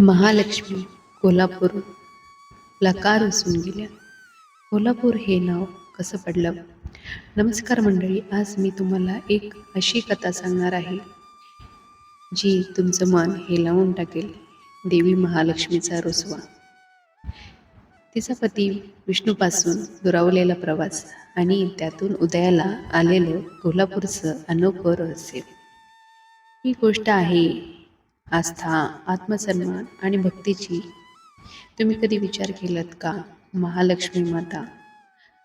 महालक्ष्मी कोल्हापूर. लकार रुसून गेल्या. कोल्हापूर हे नाव कसं पडलं? नमस्कार मंडळी आज मी तुम्हाला एक अशी कथा सांगणार आहे जी तुमचं मन हेलावून टाकेल. देवी महालक्ष्मीचा रुसवा. तिचा पती विष्णूपासून दुरावलेला प्रवास आणि त्यातून उदयाला आलेलं कोल्हापूरचं अनोखं रहस्य. ही गोष्ट आहे आस्था आत्मसन्मान आणि भक्तीची. तुम्ही कधी विचार केलात का? महालक्ष्मी माता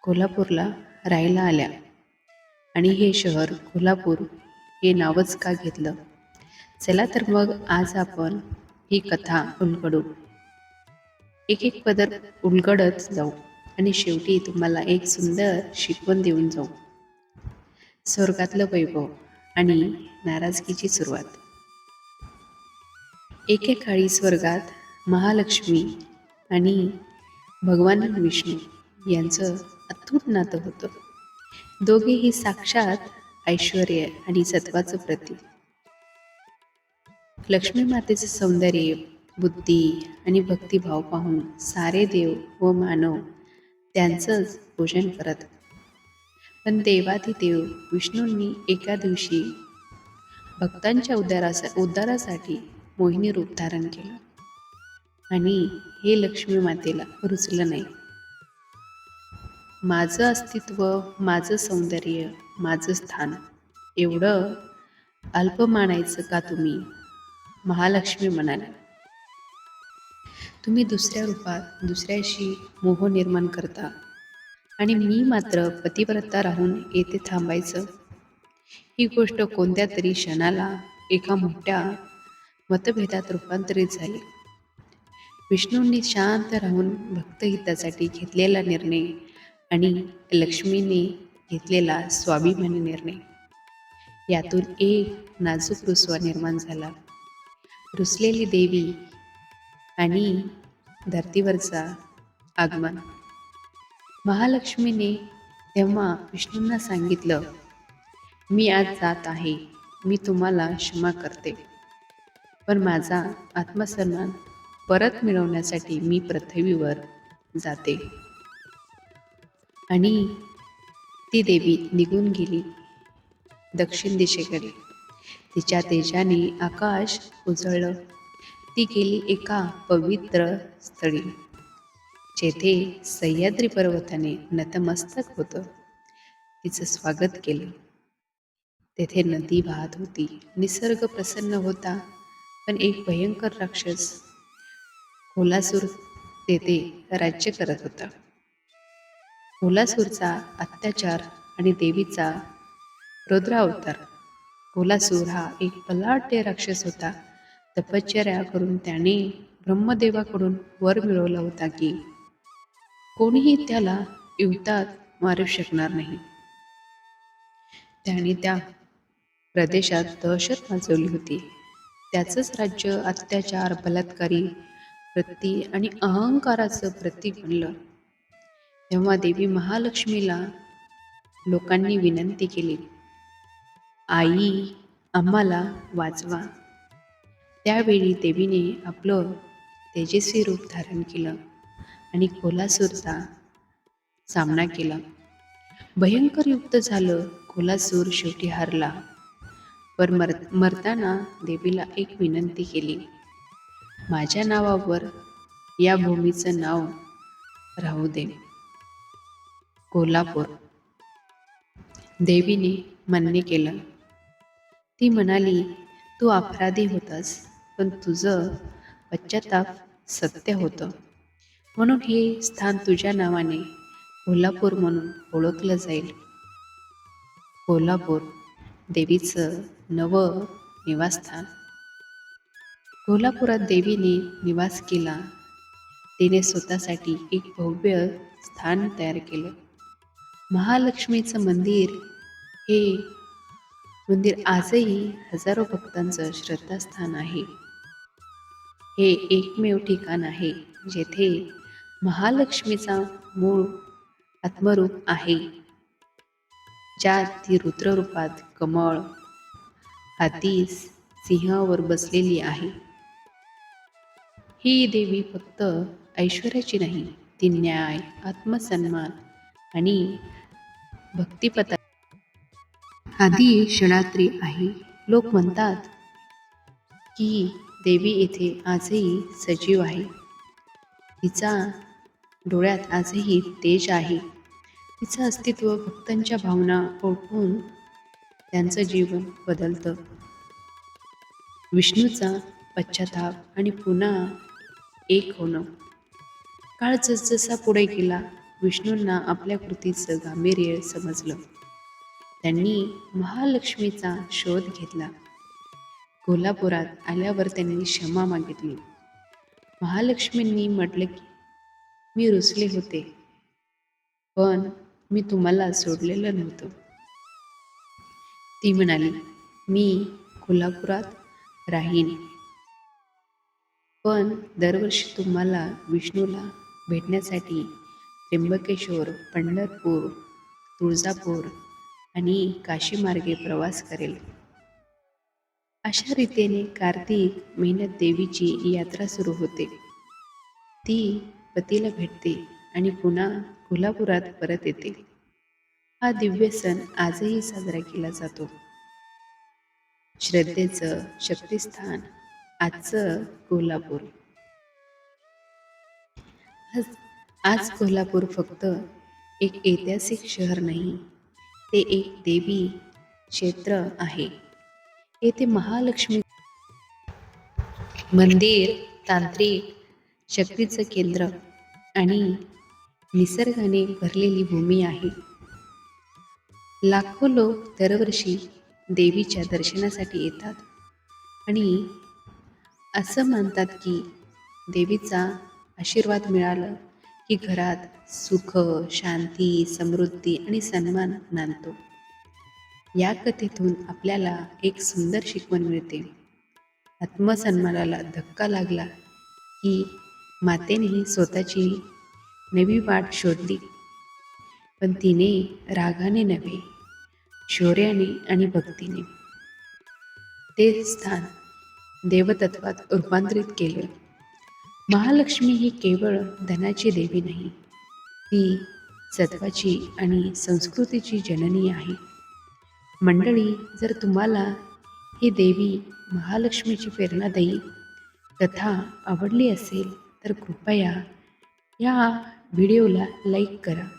कोल्हापूरला राहायला आल्या. आणि हे शहर कोल्हापूर हे नावच का घेतलं? चला तर मग आज आपण ही कथा उलगडू. एक एक पदर उलगडत जाऊ आणि शेवटी तुम्हाला एक सुंदर शिकवण देऊन जाऊ. स्वर्गातलं वैभव आणि नाराजगीची सुरुवात. एकेकाळी स्वर्गात महालक्ष्मी आणि भगवान विष्णू यांचं अतूट नातं होतं. दोघेही साक्षात ऐश्वर आणि सत्वाचं प्रतीक. लक्ष्मी मातेचं सौंदर्य बुद्धी आणि भक्तिभाव पाहून सारे देव व मानव त्यांचंच पूजन करत. पण देवाधिदेव विष्णूंनी एका दिवशी भक्तांच्या उद्धारासा उद्धारासाठी मोहिनी रूप धारण केलं. आणि हे लक्ष्मी मातेला रुचलं नाही. माझं अस्तित्व माझं सौंदर्य माझं स्थान एवढं अल्प मानायचं का तुम्ही? महालक्ष्मी म्हणाल्या. तुम्ही दुसऱ्या रूपात दुसऱ्याशी मोह निर्माण करता. आणि मी मात्र पतिव्रता राहून येथे थांबायचं. ही गोष्ट कोणत्या तरी क्षणाला एका मोठ्या मतभेदात रूपांतरित झाले. विष्णूंनी शांत राहून भक्तहितासाठी घेतलेला निर्णय आणि लक्ष्मीने घेतलेला स्वाभिमानी निर्णय. यातून एक नाजूक रुसवा निर्माण झाला. रुसलेली देवी आणि धरतीवरचा आगमन. महालक्ष्मीने तेव्हा विष्णूंना सांगितलं मी आज जात आहे. मी तुम्हाला क्षमा करते. पण माझा आत्मसन्मान परत मिळवण्यासाठी मी पृथ्वीवर जाते. आणि ती देवी निघून गेली दक्षिण दिशेकडे. तिच्या तेजाने आकाश उजळलं. ती गेली एका पवित्र स्थळी जेथे सह्याद्री पर्वताने नतमस्तक होतं. तिचं स्वागत केलं. तेथे नदी वाहत होती. निसर्ग प्रसन्न होता. पण एक भयंकर राक्षस कोल्हासूर तेथे राज्य करत होता. कोल्हासूरचा अत्याचार आणि देवीचा रुद्रावतार. अवतार हा एक बलाढ्य राक्षस होता. तपश्चर्या करून त्याने ब्रह्मदेवाकडून वर मिळवला होता की कोणीही त्याला युद्धात मारू शकणार नाही. त्याने त्या प्रदेशात दहशत माजवली होती. त्याचंच राज्य अत्याचार बलात्कारी वृत्ती आणि अहंकाराचं प्रतीक बनलं. तेव्हा देवी महालक्ष्मीला लोकांनी विनंती केली आई आम्हाला वाचवा. त्यावेळी देवीने आपलं तेजस्वी रूप धारण केलं आणि कोल्हासूरचा सामना केला. भयंकर युक्त झालं कोल्हासूर शेवटी हारला. पर मर मरताना देवीला एक विनंती केली. माझ्या नावावर या भूमीचं नाव राहू दे. कोल्हापूर. देवीने मान्य केलं. ती म्हणाली तू अपराधी होतास पण तुझं पश्चाताप सत्य होतं. म्हणून हे स्थान तुझ्या नावाने कोल्हापूर म्हणून ओळखलं जाईल. कोल्हापूर. देवीचं नवं निवासस्थान. कोल्हापुरात देवीने निवास केला. तिने स्वतःसाठी एक भव्य स्थान तयार केलं. महालक्ष्मीचं मंदिर हे मंदिर आजही हजारो भक्तांचं श्रद्धास्थान आहे. हे एकमेव ठिकाण आहे जेथे महालक्ष्मीचा मूळ आत्मरूप आहे. ज्यात ती रुद्ररूपात कमळ हातीस सिंहावर बसलेली आहे. ही देवी फक्त ऐश्वर्याची नाही ती न्याय आत्मसन्मान आणि भक्तिपता आदी शरात्री आहे. लोक म्हणतात की देवी येथे आजही सजीव आहे. तिचा डोळ्यात आजही तेज आहे. तिचं अस्तित्व भक्तांच्या भावना ओळखून त्यांचं जीवन बदलतं. विष्णूचा पश्चाताप आणि पुन्हा एक होणं. काळ जसजसा पुढे गेला विष्णूंना आपल्या कृतीचं गांभीर्य समजलं. त्यांनी महालक्ष्मीचा शोध घेतला. कोल्हापुरात आल्यावर त्यांनी क्षमा मागितली. महालक्ष्मींनी म्हटलं की मी रुसले होते पण मी तुम्हाला सोडलेलं नव्हतं. ती म्हणाली मी कोल्हापुरात राहीन. पण दरवर्षी तुम्हाला विष्णूला भेटण्यासाठी त्र्यंबकेश्वर पंढरपूर तुळजापूर आणि काशीमार्गे प्रवास करेल. अशा रीतीने कार्तिक महिन्यात देवीची यात्रा सुरू होते. ती पतीला भेटते आणि पुन्हा कोल्हापुरात परत येते. हा दिव्य सण आजही साजरा केला जातो. श्रद्धेचं शक्तिस्थान आजचं कोल्हापूर. आज आज कोल्हापूर फक्त एक ऐतिहासिक शहर नाही ते एक देवी क्षेत्र आहे. येथे महालक्ष्मी मंदिर तांत्रिक शक्तीचं केंद्र आणि निसर्गाने भरलेली भूमी आहे. लाखो लोक दरवर्षी देवीच्या दर्शनासाठी येतात. आणि असं मानतात की देवीचा आशीर्वाद मिळालं की घरात सुख शांती समृद्धी आणि सन्मान नांदतो. या कथेतून आपल्याला एक सुंदर शिकवण मिळते. आत्मसन्मानाला धक्का लागला की मातेनेही स्वतःची नवी वाट शोधली. पण तिने रागाने नव्हे शौर्याने आणि भक्तीने. ते स्थान देवतत्वात रूपांतरित केले. महालक्ष्मी ही केवळ धनाची देवी नाही ती सत्वाची आणि संस्कृतीची जननी आहे. मंडळी जर तुम्हाला ही देवी महालक्ष्मीची प्रेरणादायी कथा आवडली असेल तर कृपया या व्हिडिओला लाईक करा.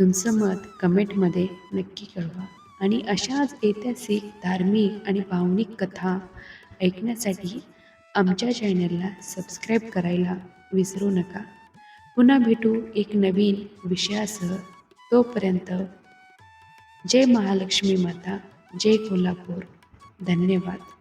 तुमचं मत कमेंटमध्ये नक्की कळवा. आणि अशाच ऐतिहासिक धार्मिक आणि भावनिक कथा ऐकण्यासाठी आमच्या चॅनलला सबस्क्राईब करायला विसरू नका. पुन्हा भेटू एक नवीन विषयासह. तोपर्यंत जय महालक्ष्मी माता जय कोल्हापूर. धन्यवाद.